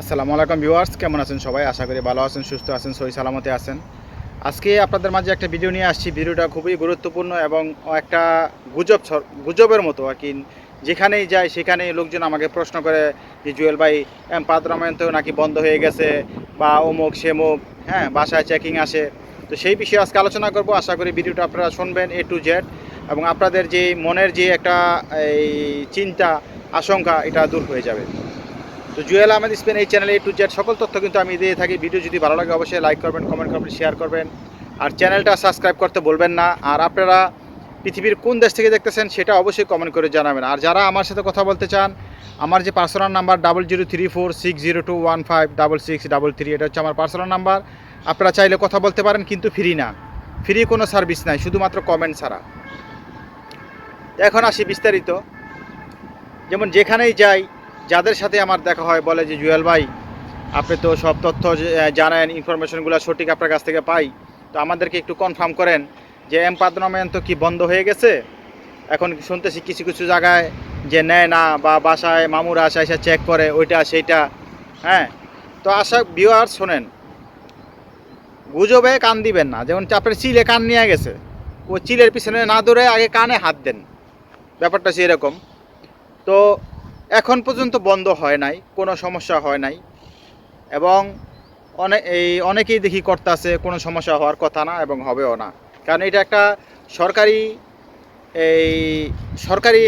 আসসালামু আলাইকুম ভিউয়ার্স, কেমন আছেন সবাই? আশা করি ভালো আছেন, সুস্থ আছেন সহি সালামতে আছেন। আজকে আপনাদের মাঝে একটা ভিডিও নিয়ে আসছি। ভিডিওটা খুবই গুরুত্বপূর্ণ এবং একটা গুজব গুজবের মতো আর কি। যেখানেই যায় সেখানেই লোকজন আমাকে প্রশ্ন করে যে, জুয়েল ভাই পাত্রামায়ন তো নাকি বন্ধ হয়ে গেছে? বা, অমুক, সেমুক হ্যাঁ বাসায় চেকিং আসে? তো সেই বিষয়ে আজকে আলোচনা করব। আশা করি ভিডিওটা আপনারা শুনবেন এ টু জেড এবং আপনাদের যে মনের যে একটা, এই চিন্তা, আশঙ্কা, এটা দূর হয়ে যাবে। তো জুয়েল আহমেদ স্পেন এই চ্যানেলে টু জেড সকল তথ্য কিন্তু আমি দিয়ে থাকি। ভিডিও যদি ভালো লাগে অবশ্যই লাইক করবেন কমেন্ট করবেন শেয়ার করবেন। আর চ্যানেলটা সাবস্ক্রাইব করতে বলবেন না। আর আপনারা পৃথিবীর কোন দেশ থেকে দেখতেছেন সেটা অবশ্যই কমেন্ট করে জানাবেন। আর যারা আমার সাথে কথা বলতে চান, আমার যে personal number double zero three four six zero two one five double six double three এটা হচ্ছে আমার পার্সোনাল নাম্বার আপনারা চাইলে কথা বলতে পারেন, কিন্তু ফ্রি না। ফ্রি কোনো সার্ভিস নাই, শুধুমাত্র কমেন্ট ছাড়া। এখন আসি বিস্তারিত। যেমন যেখানেই যাই যাদের সাথে আমার দেখা হয় বলে যে, জুয়েল ভাই, আপনি তো সব তথ্য জানেন, ইনফরমেশনগুলো সঠিক আপনার কাছ থেকে পাই। তো আমাদেরকে একটু কনফার্ম করেন যে এম তো কি বন্ধ হয়ে গেছে? এখন শুনতেছি কিছু কিছু জায়গায় যে, নেয় না বা বাসায় মামুরা আসে, এসে চেক করে, ওইটা, সেইটা। হ্যাঁ? তো আশা ভিউয়ার শোনেন, গুজবে কান দিবেন না। যেমন চাপের চিলে কান নিয়ে গেছে, ও চিলের পিছনে না দৌড়ে আগে কানে হাত দেন। ব্যাপারটা সেরকম তো এখন পর্যন্ত বন্ধ হয় নাই, কোনো সমস্যা হয় নাই। এবং অনেক এই অনেকেই দেখি করতেছে, কোনো সমস্যা হওয়ার কথা না এবং হবেও না। কারণ এটা একটা সরকারি, এই সরকারি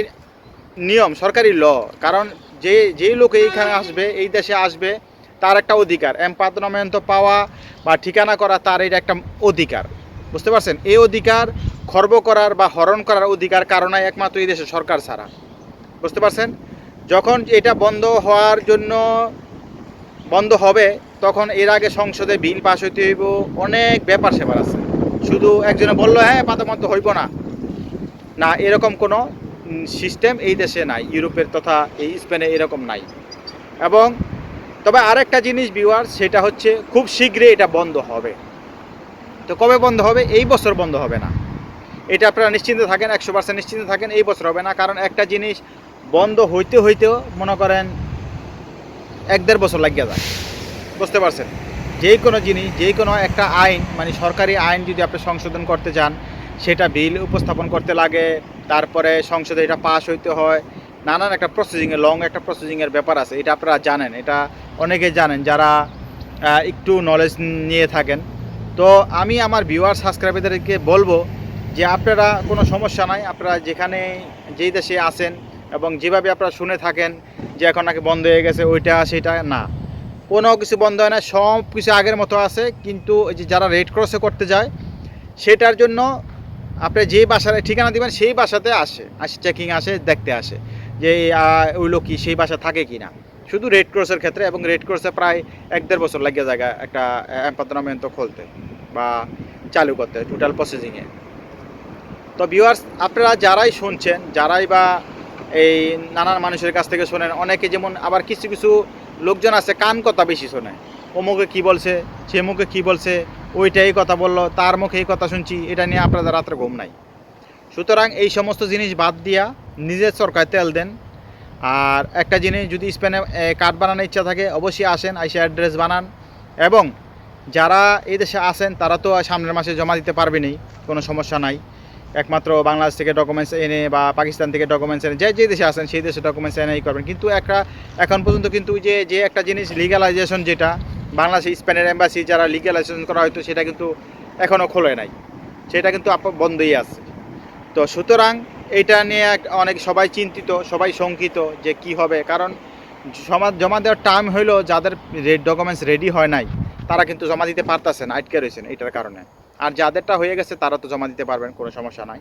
নিয়ম, সরকারি ল। কারণ যে যেই লোক এইখানে আসবে, এই দেশে আসবে, তার একটা অধিকার। এমপাতনামেন্ট পাওয়া বা ঠিকানা করা তার এটা একটা অধিকার। বুঝতে পারছেন? এই অধিকার খর্ব করার বা হরণ করার অধিকার কারণে একমাত্র এই দেশে সরকার ছাড়া। বুঝতে পারছেন? যখন এটা বন্ধ হওয়ার জন্য বন্ধ হবে, তখন এর আগে সংসদে বিল পাস হইতে হইব। অনেক ব্যাপার সেবার আছে। শুধু একজনে বলল হ্যাঁ পাতামন্ত হইব না। না, এরকম কোনো সিস্টেম এই দেশে নাই, ইউরোপের তথা এই স্পেনে এরকম নাই। এবং তবে আরেকটা জিনিস বিওয়ার সেটা হচ্ছে খুব শীঘ্রই এটা বন্ধ হবে। তো কবে বন্ধ হবে? এই বছর বন্ধ হবে না। এটা আপনারা নিশ্চিন্ত থাকেন, একশো পার্সেন্ট নিশ্চিন্ত থাকেন, এই বছর হবে না। কারণ একটা জিনিস বন্ধ হইতে হইতেও মনে করেন এক দেড় বছর লাগিয়ে যায়। বুঝতে পারছেন? যেই কোনো জিনিস যেই কোনো একটা আইন মানে সরকারি আইন যদি আপনি সংশোধন করতে চান, সেটা বিল উপস্থাপন করতে লাগে, তারপরে সংসদে এটা পাস হইতে হয়। নানান একটা প্রসেসিংয়ের লং একটা প্রসেসিংয়ের ব্যাপার আছে, এটা আপনারা জানেন। এটা অনেকে জানেন যারা একটু নলেজ নিয়ে থাকেন। তো আমি আমার ভিউয়ার সাবস্ক্রাইবারদেরকে বলব যে আপনারা কোনো সমস্যা নাই, আপনারা যেখানে, যেই দেশে আসেন এবং যেভাবে আপনারা শুনে থাকেন যে এখন নাকি বন্ধ হয়ে গেছে ওইটা সেটা না। কোনো কিছু বন্ধ হয় না সব কিছু আগের মতো আছে কিন্তু ওই যে যারা রেড ক্রসে করতে যায় সেটার জন্য আপনি যে বাসায় ঠিকানা দিবেন সেই বাসাতে আসে আসে চেকিং আসে দেখতে আসে যে আহ, ওই লোক কি সেই বাসা থাকে কি না শুধু রেড ক্রসের ক্ষেত্রে এবং রেড ক্রসে প্রায় এক দেড় বছর লাগিয়ে জায়গা একটা এম্পাতনামেন্ট খুলতে বা চালু করতে টোটাল প্রসেসিংয়ে তো ভিউয়ার্স আপনারা যারাই শুনছেন যারাই বা এই নানান মানুষের কাছ থেকে শোনেন। অনেকে যেমন আবার কিছু কিছু লোকজন আছে, কান কথা বেশি শোনে। ও অমুকে কি বলছে, সে মুখে কি বলছে, ওইটাই কথা বলল, তার মুখে এই কথা শুনছি, এটা নিয়ে আপনাদের রাত্রে ঘুম নাই। সুতরাং এই সমস্ত জিনিস বাদ দিয়া নিজের সরকার তেল দেন। আর একটা জিনিস যদি স্পেনে কার্ড বানানোর ইচ্ছা থাকে, অবশ্যই আসেন, আইসে অ্যাড্রেস বানান। এবং যারা এই দেশে আসেন তারা তো সামনের মাসে জমা দিতে পারবেনই, কোনো সমস্যা নাই। একমাত্র বাংলাদেশ থেকে ডকুমেন্টস এনে বা পাকিস্তান থেকে ডকুমেন্টস এনে যে যে দেশে আসেন সেই দেশে ডকুমেন্টস এনেই করবেন। কিন্তু একটা, এখন পর্যন্ত কিন্তু যে যে একটা জিনিস লিগালাইজেশন যেটা, বাংলাদেশে স্পেনের এম্বাসি যারা লিগালাইজেশন করা হয়তো সেটা কিন্তু এখনও খোলে নাই। সেটা কিন্তু বন্ধই আছে। তো সুতরাং এটা নিয়ে অনেক সবাই চিন্তিত, সবাই শঙ্কিত যে কি হবে। কারণ জমা জমা দেওয়ার টাইম হইল যাদের ডকুমেন্টস রেডি হয় নাই, তারা কিন্তু জমা দিতে পারতেছেন আটকে রয়েছেন এইটার কারণে। আর যাদেরটা হয়ে গেছে তারা তো জমা দিতে পারবেন, কোনো সমস্যা নাই।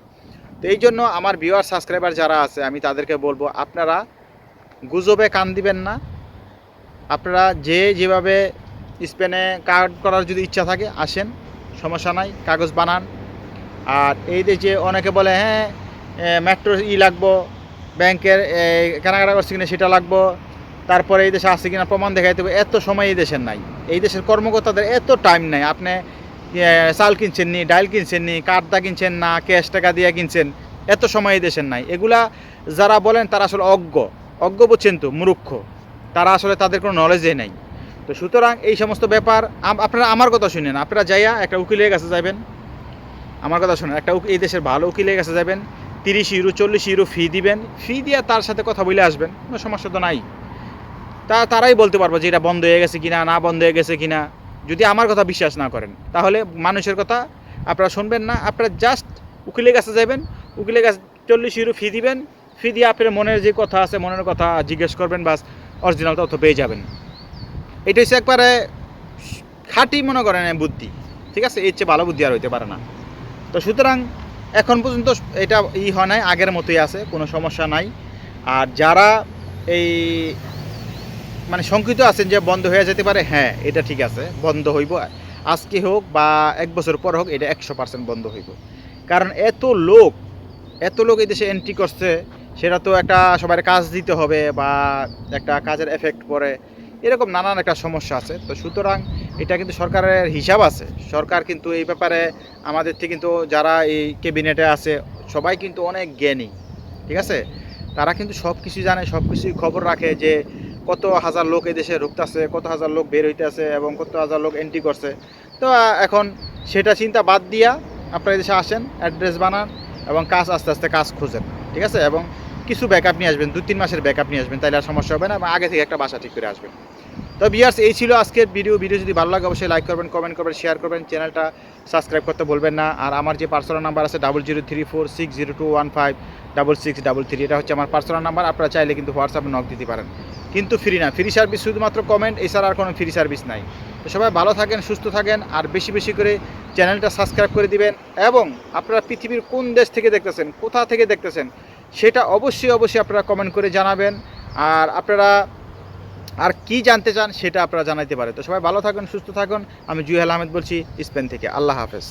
তো এই জন্য আমার ভিউয়ার সাবস্ক্রাইবার যারা আছে, আমি তাদেরকে বলব, আপনারা গুজবে কান দিবেন না। আপনারা যে যেভাবে স্পেনে কার্ড করার যদি ইচ্ছা থাকে, আসেন, সমস্যা নাই, কাগজ বানান। আর এই যে অনেকে বলে হ্যাঁ মেট্রো ই লাগবো, ব্যাংকের কেনাকাটা করছে কিনা সেটা লাগবো, তারপরে এই দেশে আসছে কিনা প্রমাণ দেখাইতে হবে, এত সময় এই দেশের নাই। এই দেশের কর্মকর্তাদের এত টাইম নাই। আপনি চাল কিনছেন নি, ডাইল কিনছেন নি, কার্ডটা কিনছেন না, ক্যাশ টাকা দিয়ে কিনছেন, এত সময় দেশের নাই। এগুলা যারা বলেন তারা আসলে অজ্ঞ। অজ্ঞ বুঝছেন তো, মূর্খ। তারা আসলে তাদের কোনো নলেজই নাই। তো সুতরাং এই সমস্ত ব্যাপার আপনারা আমার কথা শুনেন, আপনারা যাইয়া একটা উকিলের কাছে যাবেন। আমার কথা শুনেন, একটা এই দেশের ভালো উকিলের কাছে যাবেন, তিরিশ ইউরো, চল্লিশ ইউরো ফি দিবেন। ফি দিয়ে তার সাথে কথা বলে আসবেন, কোনো সমস্যা তো নাই। তা তারাই বলতে পারব যে এটা বন্ধ হয়ে গেছে কিনা, না বন্ধ হয়ে গেছে কিনা। যদি আমার কথা বিশ্বাস না করেন, তাহলে মানুষের কথা আপনারা শুনবেন না। আপনারা জাস্ট উকিলের কাছে যাবেন উকিলের কাছে চল্লিশ ইউরো ফি দিবেন ফি দিয়ে আপনার মনের যে কথা আছে, মনের কথা জিজ্ঞেস করবেন, বাস অরিজিনাল তথ্য পেয়ে যাবেন। এটা হচ্ছে একবারে খাঁটি মনে করেন বুদ্ধি, ঠিক আছে? এর চেয়ে ভালো বুদ্ধি আর হইতে পারে না। তো সুতরাং এখন পর্যন্ত এটা ই হয় নাই, আগের মতোই আছে, কোনো সমস্যা নাই। আর যারা এই মানে শঙ্কিত আছেন যে বন্ধ হয়ে যেতে পারে? হ্যাঁ এটা ঠিক আছে, বন্ধ হইব। আজকে হোক বা এক বছর পর হোক, এটা একশো পার্সেন্ট বন্ধ হইব। কারণ এত লোক এত লোক এই দেশে এন্ট্রি করছে, সেটা তো একটা সবার কাজ দিতে হবে বা একটা কাজের এফেক্ট পড়ে। এরকম নানান একটা সমস্যা আছে। তো সুতরাং এটা কিন্তু সরকারের হিসাব আছে। সরকার কিন্তু এই ব্যাপারে আমাদের থেকে কিন্তু যারা এই ক্যাবিনেটে আছে, সবাই কিন্তু অনেক জ্ঞানী, ঠিক আছে? তারা কিন্তু সব কিছু জানে সব কিছুই খবর রাখে যে কত হাজার লোক এই দেশে ঢুকতেছে কত হাজার লোক বের হইতেছে এবং কত হাজার লোক এন্ট্রি করছে। তো এখন সেটা চিন্তা বাদ দিয়া আপনারা দেশে আসেন অ্যাড্রেস বানান এবং কাজ আস্তে আস্তে কাজ খুঁজেন, ঠিক আছে? এবং কিছু ব্যাকআপ নিয়ে আসবেন দু তিন মাসের ব্যাকআপ নিয়ে আসবেন তাহলে আর সমস্যা হবে না এবং আগে থেকে একটা বাসা ঠিক করে আসবেন। তো বিয়ার্স এই ছিল আজকের ভিডিও ভিডিও যদি ভালো লাগে, অবশ্যই লাইক করবেন কমেন্ট করবেন শেয়ার করবেন চ্যানেলটা সাবস্ক্রাইব করতে বলবেন না। আর আমার যে পার্সোনাল নাম্বার আছে double zero three four six zero two one five double six double three এটা হচ্ছে আমার পার্সোনাল নাম্বার আপনারা চাইলে কিন্তু হোয়াটসঅ্যাপে নক দিতে পারেন। কিন্তু ফ্রি না। ফ্রি সার্ভিস শুধুমাত্র কমেন্ট এছাড়া আর কোনো ফ্রি সার্ভিস নাই। তো সবাই ভালো থাকেন, সুস্থ থাকেন, আর বেশি বেশি করে চ্যানেলটা সাবস্ক্রাইব করে দিবেন এবং আপনারা পৃথিবীর কোন দেশ থেকে দেখতেছেন, কোথা থেকে দেখতেছেন, সেটা অবশ্যই অবশ্যই আপনারা কমেন্ট করে জানাবেন। আর আপনারা আর কি জানতে চান, সেটা আপনারা জানাইতে পারে তো সবাই ভালো থাকুন, সুস্থ থাকুন। আমি জুয়েল আহমেদ বলছি, স্পেন থেকে। আল্লাহ হাফেজ।